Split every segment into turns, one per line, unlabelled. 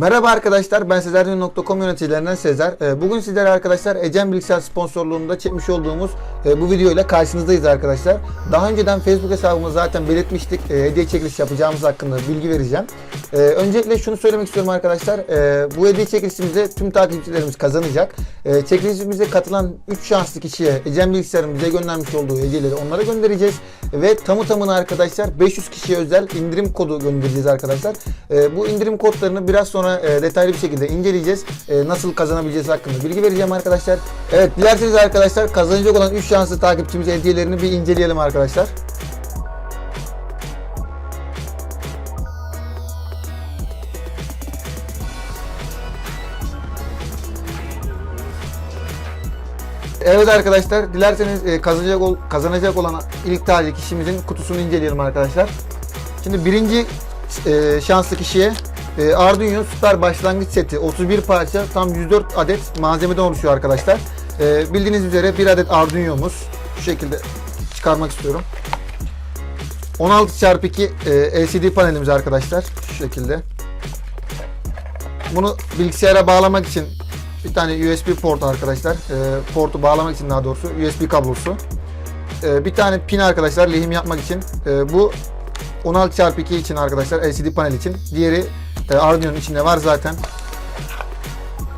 Merhaba arkadaşlar ben Sezer'in.com yöneticilerinden Sezer. Ee, Bugün sizlere arkadaşlar Ecem Bilgisayar sponsorluğunda çekmiş olduğumuz e, bu video ile karşınızdayız arkadaşlar. Daha önceden Facebook hesabımı zaten belirtmiştik. E, Hediye çekiliş yapacağımız hakkında bilgi vereceğim. E, Öncelikle şunu söylemek istiyorum arkadaşlar. Bu hediye çekilişimizi tüm takipçilerimiz kazanacak. Çekilişimize katılan 3 şanslı kişiye Ecem Bilgisayar'ın bize göndermiş olduğu hediyeleri onlara göndereceğiz. Ve tamı tamına arkadaşlar 500 kişiye özel indirim kodu göndereceğiz arkadaşlar. E, Bu indirim kodlarını biraz sonra e, detaylı bir şekilde inceleyeceğiz. E, nasıl kazanabileceğiz hakkında bilgi vereceğim arkadaşlar. Evet dilerseniz arkadaşlar kazanacak olan 3 şanslı takipçimiz hediyelerini bir inceleyelim arkadaşlar. Evet arkadaşlar dilerseniz e, kazanacak ol- kazanacak olan ilk talih kişimizin kutusunu inceleyelim arkadaşlar. Şimdi birinci e, şanslı kişiye e, Arduino Süper Başlangıç Seti 31 parça tam 104 adet malzemeden oluşuyor arkadaşlar. E, bildiğiniz üzere bir adet Arduino'muz şu şekilde çıkarmak istiyorum. 16 x 2 e, LCD panelimiz arkadaşlar şu şekilde. Bunu bilgisayara bağlamak için bir tane USB port arkadaşlar. E, portu bağlamak için daha doğrusu USB kablosu. E, bir tane pin arkadaşlar lehim yapmak için. E, bu 16x2 için arkadaşlar LCD panel için. Diğeri e, Arduino'nun içinde var zaten.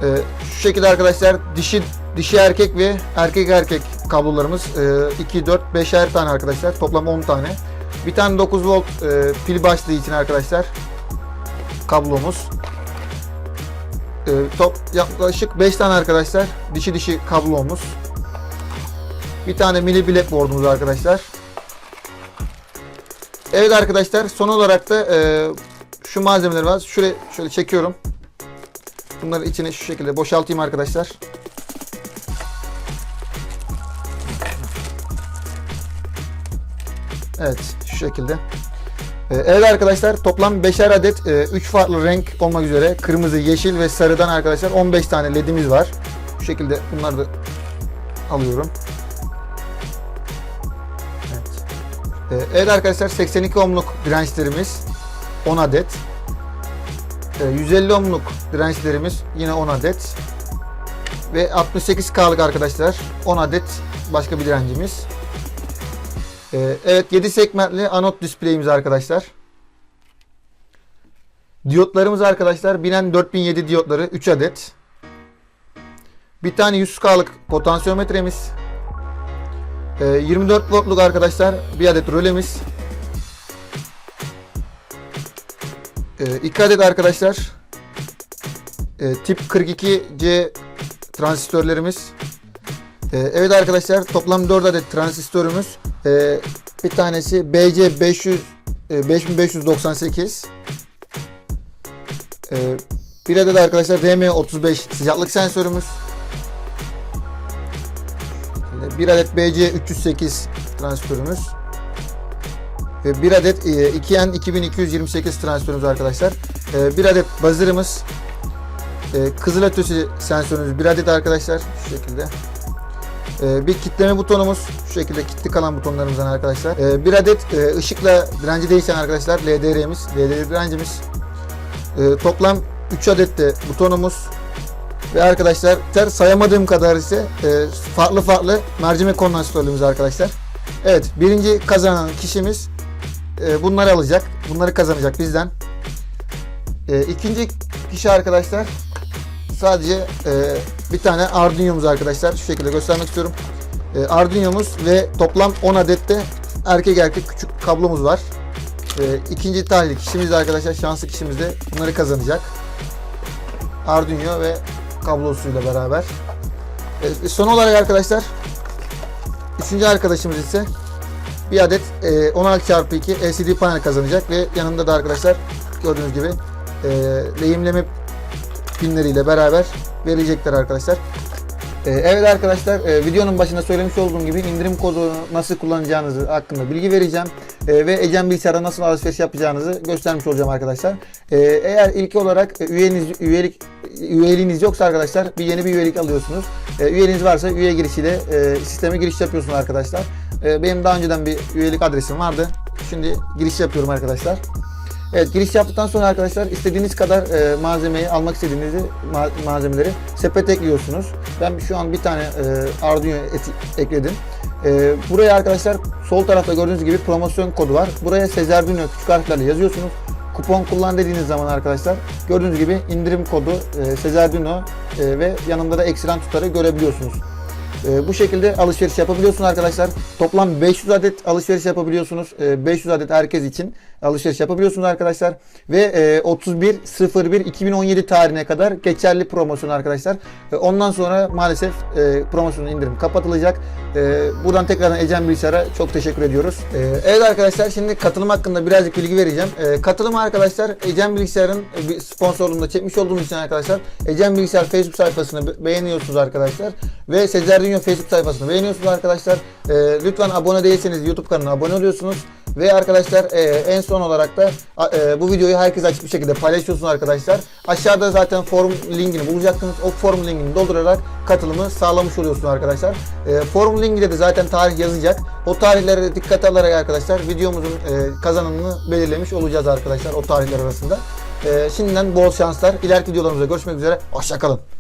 E, şu şekilde arkadaşlar dişi dişi erkek ve erkek erkek kablolarımız e, 2 4 5'er tane arkadaşlar. Toplam 10 tane. Bir tane 9 volt e, pil başlığı için arkadaşlar kablomuz. E, top yaklaşık 5 tane arkadaşlar dişi dişi kablomuz. Bir tane mini blackboard'umuz arkadaşlar. Evet arkadaşlar son olarak da e, şu malzemeler var. Şöyle şöyle çekiyorum. Bunları içine şu şekilde boşaltayım arkadaşlar. Evet şu şekilde. E, Evet arkadaşlar toplam 5'er adet 3 farklı renk olmak üzere kırmızı, yeşil ve sarıdan arkadaşlar 15 tane ledimiz var. Bu şekilde bunları da alıyorum. Evet. E, Evet arkadaşlar 82 ohmluk dirençlerimiz 10 adet. E, 150 ohmluk dirençlerimiz yine 10 adet. Ve 68K'lık arkadaşlar 10 adet başka bir direncimiz. Ee, evet 7 segmentli anot display'imiz arkadaşlar. Diyotlarımız arkadaşlar binen 4007 diyotları 3 adet. Bir tane 100K'lık potansiyometremiz. Ee, 24 voltluk arkadaşlar bir adet rölemiz. Ee, 2 adet arkadaşlar e, tip 42C transistörlerimiz. Ee, evet arkadaşlar toplam 4 adet transistörümüz. Ee, bir tanesi BC 500 e, 5598. Ee, bir adet arkadaşlar RM35 sıcaklık sensörümüz. Bir adet BC 308 transistörümüz. Ve bir adet e, 2N 2228 transistörümüz arkadaşlar. Ee, bir adet buzzer'ımız. Ee, kızılatösü sensörümüz bir adet arkadaşlar şu şekilde. Ee, bir kitleme butonumuz şu şekilde kilitli kalan butonlarımızdan arkadaşlar. Ee, bir adet e, ışıkla direnci değişen arkadaşlar LDR'miz, LDR direncimiz. Ee, toplam 3 adet de butonumuz. Ve arkadaşlar sayamadığım kadar ise e, farklı farklı mercimek kondansatörlerimiz arkadaşlar. Evet birinci kazanan kişimiz e, bunları alacak. Bunları kazanacak bizden. E, ikinci kişi arkadaşlar sadece e, bir tane Arduino'muz arkadaşlar. Şu şekilde göstermek istiyorum. E, Arduino'muz ve toplam 10 adet de erkek erkek küçük kablomuz var. E, ikinci talihli kişimiz arkadaşlar şanslı kişimiz de bunları kazanacak. Arduino ve kablosuyla beraber. E, son olarak arkadaşlar üçüncü arkadaşımız ise bir adet e, 16x2 LCD panel kazanacak ve yanında da arkadaşlar gördüğünüz gibi e, lehimleme pinleriyle beraber verecekler arkadaşlar. Ee, evet arkadaşlar e, videonun başında söylemiş olduğum gibi indirim kodunu nasıl kullanacağınızı hakkında bilgi vereceğim. E, ve Ecem Bilgisayar'a nasıl alışveriş yapacağınızı göstermiş olacağım arkadaşlar. E, eğer ilk olarak e, üyeniz, üyelik üyeliğiniz yoksa arkadaşlar bir yeni bir üyelik alıyorsunuz. E, üyeliğiniz varsa üye girişiyle e, sisteme giriş yapıyorsunuz arkadaşlar. Benim daha önceden bir üyelik adresim vardı. Şimdi giriş yapıyorum arkadaşlar. Evet giriş yaptıktan sonra arkadaşlar istediğiniz kadar e, malzemeyi almak istediğinizi ma- malzemeleri sepete ekliyorsunuz. Ben şu an bir tane e, Arduino ekledim. E, buraya arkadaşlar sol tarafta gördüğünüz gibi promosyon kodu var. Buraya Sezerduino küçük harflerle yazıyorsunuz. Kupon kullan dediğiniz zaman arkadaşlar gördüğünüz gibi indirim kodu e, Sezerduino e, ve yanında da ekstrem tutarı görebiliyorsunuz. E, bu şekilde alışveriş yapabiliyorsunuz arkadaşlar. Toplam 500 adet alışveriş yapabiliyorsunuz. E, 500 adet herkes için alışveriş yapabiliyorsunuz arkadaşlar. Ve e, 31.01.2017 tarihine kadar geçerli promosyon arkadaşlar. E, ondan sonra maalesef e, promosyonun indirim kapatılacak. E, buradan tekrardan Ecem Bilgisayar'a çok teşekkür ediyoruz. E, evet arkadaşlar şimdi katılım hakkında birazcık bilgi vereceğim. E, katılım arkadaşlar Ecem Bilgisayar'ın bir sponsorluğunda çekmiş olduğumuz için arkadaşlar Ecem Bilgisayar Facebook sayfasını be- beğeniyorsunuz arkadaşlar. Ve Sezer Dünya Facebook sayfasını beğeniyorsunuz arkadaşlar. E, lütfen abone değilseniz YouTube kanalına abone oluyorsunuz. Ve arkadaşlar e, en son olarak da e, bu videoyu herkes açık bir şekilde paylaşıyorsunuz arkadaşlar. Aşağıda zaten forum linkini bulacaksınız. O forum linkini doldurarak katılımı sağlamış oluyorsunuz arkadaşlar. E, forum linkinde de zaten tarih yazacak. O tarihlere dikkat alarak arkadaşlar videomuzun e, kazananını belirlemiş olacağız arkadaşlar o tarihler arasında. E, şimdiden bol şanslar. İleriki videolarımızda görüşmek üzere. Hoşçakalın.